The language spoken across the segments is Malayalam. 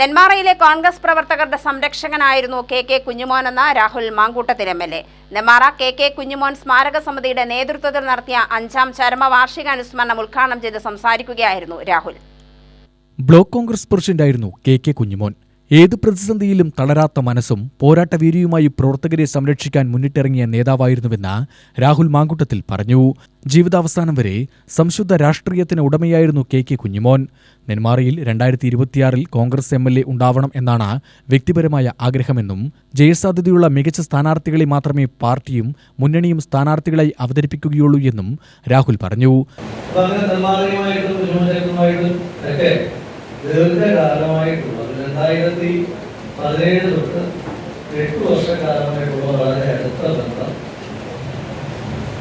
നെന്മാറയിലെ കോൺഗ്രസ് പ്രവർത്തകരുടെ സംരക്ഷകനായിരുന്നു കെ കെ കുഞ്ഞുമോൻ എന്ന Rahul Mamkootathil M L A. Nenmara K K Kunjumon സ്മാരക സമിതിയുടെ നേതൃത്വത്തിൽ നടത്തിയ അഞ്ചാം ചരമവാർഷികാനുസ്മരണം ഉദ്ഘാടനം ചെയ്ത് സംസാരിക്കുകയായിരുന്നു രാഹുൽ. ബ്ലോക്ക് കോൺഗ്രസ് പ്രസിഡന്റായിരുന്നു കെ കെ കുഞ്ഞുമോൻ. ഏത് പ്രതിസന്ധിയിലും തളരാത്ത മനസ്സും പോരാട്ടവീരിയുമായി പ്രവർത്തകരെ സംരക്ഷിക്കാൻ മുന്നിട്ടിറങ്ങിയ നേതാവായിരുന്നുവെന്ന് രാഹുൽ മാങ്കുട്ടത്തിൽ പറഞ്ഞു. ജീവിതാവസാനം വരെ സംശുദ്ധ രാഷ്ട്രീയത്തിന് ഉടമയായിരുന്നു കെ കെ കുഞ്ഞുമോൻ. നെന്മാറയിൽ രണ്ടായിരത്തി ഇരുപത്തിയാറിൽ കോൺഗ്രസ് എം എൽ എ ഉണ്ടാവണം എന്നാണ് വ്യക്തിപരമായ ആഗ്രഹമെന്നും ജയസാധ്യതയുള്ള മികച്ച സ്ഥാനാർത്ഥികളെ മാത്രമേ പാർട്ടിയും മുന്നണിയും സ്ഥാനാർത്ഥികളായി അവതരിപ്പിക്കുകയുള്ളൂ എന്നും രാഹുൽ പറഞ്ഞു. പതിനേഴ് തൊട്ട് എട്ട് വർഷക്കാലമായിട്ടുള്ള വളരെ അടുത്ത ബന്ധം.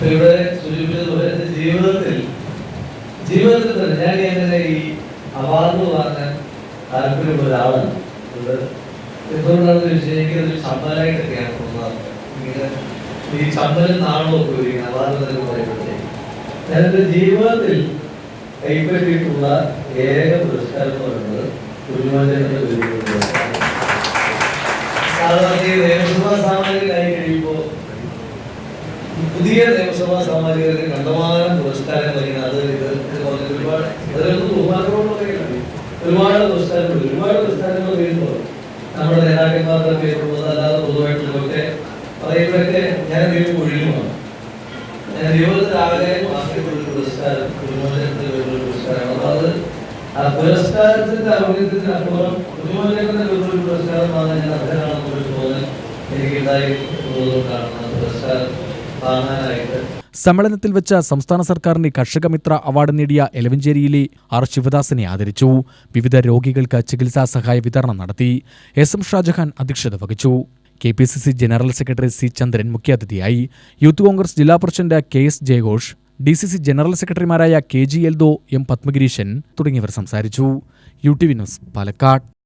ഇവിടെ സൂചിപ്പിച്ചതുപോലെ എന്റെ ജീവിതത്തിൽ ജീവിതത്തിൽ തന്നെ ഞാൻ എങ്ങനെ ഈ അവാർഡ് വാങ്ങാൻ താല്പര്യമുള്ള ഒരാളാണ് ഇത് എന്തുകൊണ്ടാണെന്ന് ചോദിച്ചാൽ എനിക്കതൊരു ചമ്മലായിട്ടൊക്കെയാണ് ഇങ്ങനെ ഈ ചമ്മലും നാളും ഒക്കെ അവാർഡ് എന്നൊക്കെ പറയുമ്പോഴത്തേക്ക് എന്റെ ജീവിതത്തിൽ കൈപ്പറ്റിയിട്ടുള്ള ഏക പുരസ്കാരം എന്ന് പറയുന്നത് സാധാരണ നിയമസഭാ സാമാജികരായി പുതിയ നിയമസഭാ സാമാജികർക്ക് കണ്ടമാനം പുരസ്കാരം നൽകുന്ന അത് ഇത് ഒരുപാട് അതിലൊന്നും ബഹുമാനത്തോടുള്ള കാര്യമില്ല. ഒരുപാട് പുരസ്കാരങ്ങൾ ഒരുപാട് പുരസ്കാരങ്ങൾ വരുമ്പോൾ നമ്മുടെ നേതാക്കന്മാരുടെ പേരുള്ളത് അല്ലാതെ പൊതുവായിട്ടുള്ളതൊക്കെ പറയുമ്പോഴൊക്കെ ഞാൻ ഇതിൽ ഒഴിയുമാണ് ഞാൻ വാങ്ങിയിട്ടുള്ള ഒരു പുരസ്കാരം കുടുംബത്തിന്റെ പേരിലുള്ള പുരസ്കാരമാണ് അപ്പൊ അത് ആ പുരസ്കാരത്തിന്റെ ഔന്നത്യത്തിന് അപ്പുറം കുടുംബത്തിന്റെ പേരിലുള്ള ഒരു പുരസ്കാരം വാങ്ങാൻ ഞാൻ അർഹനാണെന്നൊരു സമ്മേളനത്തിൽ വെച്ച സംസ്ഥാന സർക്കാരിന്റെ കർഷകമിത്ര അവാർഡ് നേടിയ എലവഞ്ചേരിയിലെ ആർ ശിവദാസിനെ ആദരിച്ചു. വിവിധ രോഗികൾക്ക് ചികിത്സാ സഹായ വിതരണം നടത്തി. എസ് എം ഷാജഹാൻ അധ്യക്ഷത വഹിച്ചു. K P C C general secretary C Chandran മുഖ്യാതിഥിയായി. യൂത്ത് കോൺഗ്രസ് ജില്ലാ പ്രസിഡന്റ് കെ എസ് ജയഘോഷ് ഡി സി സി ജനറൽ സെക്രട്ടറിമാരായ K G Eldho M Padmagireeshan തുടങ്ങിയവർ സംസാരിച്ചു. U T V news Palakkad.